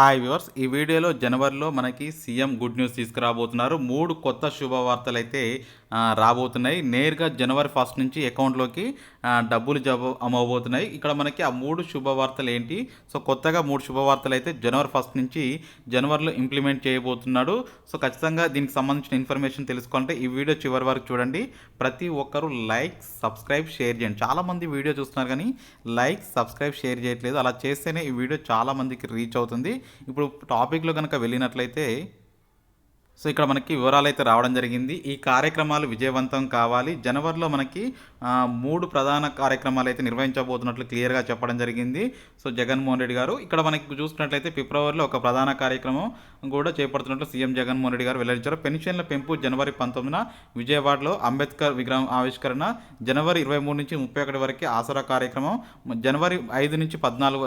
Hi viewers ఈ వీడియోలో జనవరిలో మనకి సీఎం గుడ్ న్యూస్ తీసుకురాబోతున్నారు. మూడు కొత్త శుభవార్తలు అయితే రాబోతున్నాయి. నేరుగా జనవరి ఫస్ట్ నుంచి అకౌంట్లోకి డబ్బులు జమ అమ్మబోతున్నాయి ఇక్కడ మనకి ఆ మూడు శుభవార్తలు ఏంటి సో కొత్తగా మూడు శుభవార్తలు అయితే జనవరి ఫస్ట్ నుంచి జనవరిలో ఇంప్లిమెంట్ చేయబోతున్నాడు. సో ఖచ్చితంగా దీనికి సంబంధించిన ఇన్ఫర్మేషన్ తెలుసుకోవాలంటే ఈ వీడియో చివరి వరకు చూడండి. ప్రతి ఒక్కరూ లైక్ సబ్స్క్రైబ్ షేర్ చేయండి. చాలామంది వీడియో చూస్తున్నారు కానీ లైక్ సబ్స్క్రైబ్ షేర్ చేయట్లేదు. అలా చేస్తేనే ఈ వీడియో చాలామందికి రీచ్ అవుతుంది. ఇప్పుడు టాపిక్లో కనుక వెళ్ళినట్లయితే సో ఇక్కడ మనకి వివరాలు అయితే రావడం జరిగింది. ఈ కార్యక్రమాలు విజయవంతం కావాలి. జనవరిలో మనకి మూడు ప్రధాన కార్యక్రమాలు అయితే నిర్వహించబోతున్నట్లు క్లియర్గా చెప్పడం జరిగింది. సో జగన్మోహన్ రెడ్డి గారు ఇక్కడ మనకి చూసుకున్నట్లయితే ఫిబ్రవరిలో ఒక ప్రధాన కార్యక్రమం కూడా చేపడుతున్నట్లు సీఎం జగన్మోహన్ రెడ్డి గారు వెల్లడించారు. పెన్షన్ల పెంపు జనవరి పంతొమ్మిదిన విజయవాడలో అంబేద్కర్ విగ్రహం ఆవిష్కరణ జనవరి ఇరవై మూడు నుంచి ముప్పై ఒకటి వరకు ఆసరా కార్యక్రమం జనవరి ఐదు నుంచి పద్నాలుగు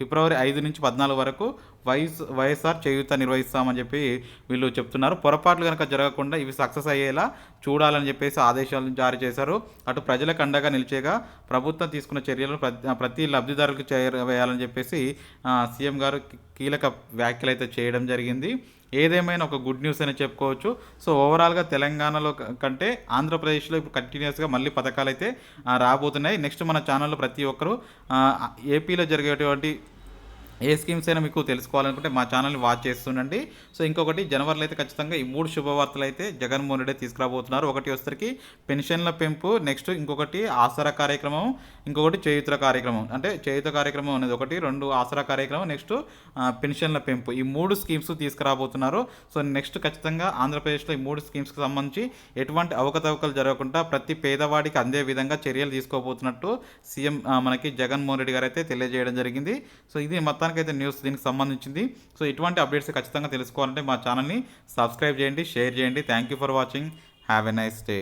ఫిబ్రవరి ఐదు నుంచి పద్నాలుగు వరకు వైఎస్ వైఎస్ఆర్ చేయూత నిర్వహిస్తామని చెప్పి వీళ్ళు చెప్తున్నారు. పొరపాట్లు కనుక జరగకుండా ఇవి సక్సెస్ అయ్యేలా చూడాలని చెప్పేసి ఆదేశాలను జారీ చేశారు. అటు ప్రజలకు అండగా నిలిచేగా ప్రభుత్వం తీసుకున్న చర్యలను ప్రతి ప్రతి లబ్ధిదారులకు చేరవేయాలని చెప్పేసి సీఎం గారు కీలక వ్యాఖ్యలు అయితే చేయడం జరిగింది. ఏదేమైనా ఒక గుడ్ న్యూస్ అని చెప్పుకోవచ్చు. సో ఓవరాల్గా తెలంగాణలో కంటే ఆంధ్రప్రదేశ్లో ఇప్పుడు కంటిన్యూస్గా మళ్ళీ పథకాలు అయితే రాబోతున్నాయి. నెక్స్ట్ మన ఛానల్లో ప్రతి ఒక్కరూ ఏపీలో జరిగేటువంటి ఏ స్కీమ్స్ అయినా మీకు తెలుసుకోవాలనుకుంటే మా ఛానల్ని వాచ్ చేస్తుండండి సో ఇంకొకటి జనవరిలో అయితే ఖచ్చితంగా ఈ మూడు శుభవార్తలు అయితే జగన్మోహన్ రెడ్డి తీసుకురాబోతున్నారు. ఒకటి వస్తరికి పెన్షన్ల పెంపు నెక్స్ట్ ఇంకొకటి ఆసరా కార్యక్రమం ఇంకొకటి చేయుత కార్యక్రమం. అంటే చేయుత కార్యక్రమం అనేది ఒకటి రెండు ఆసరా కార్యక్రమం నెక్స్ట్ పెన్షన్ల పెంపు. ఈ మూడు స్కీమ్స్ తీసుకురాబోతున్నారు. సో నెక్స్ట్ ఖచ్చితంగా ఆంధ్రప్రదేశ్లో ఈ మూడు స్కీమ్స్కి సంబంధించి ఎటువంటి అవకతవకలు జరగకుండా ప్రతి పేదవాడికి అందే విధంగా చర్యలు తీసుకోబోతున్నట్టు సీఎం మనకి జగన్మోహన్ రెడ్డి గారు అయితే తెలియజేయడం జరిగింది. సో ఇది మొత్తం అయితే న్యూస్ దీనికి సంబంధించింది. సో ఇటువంటి అప్డేట్స్ ఖచ్చితంగా తెలుసుకోవాలంటే మా ఛానల్ని సబ్స్క్రైబ్ చేయండి షేర్ చేయండి. Thank you for watching have a nice day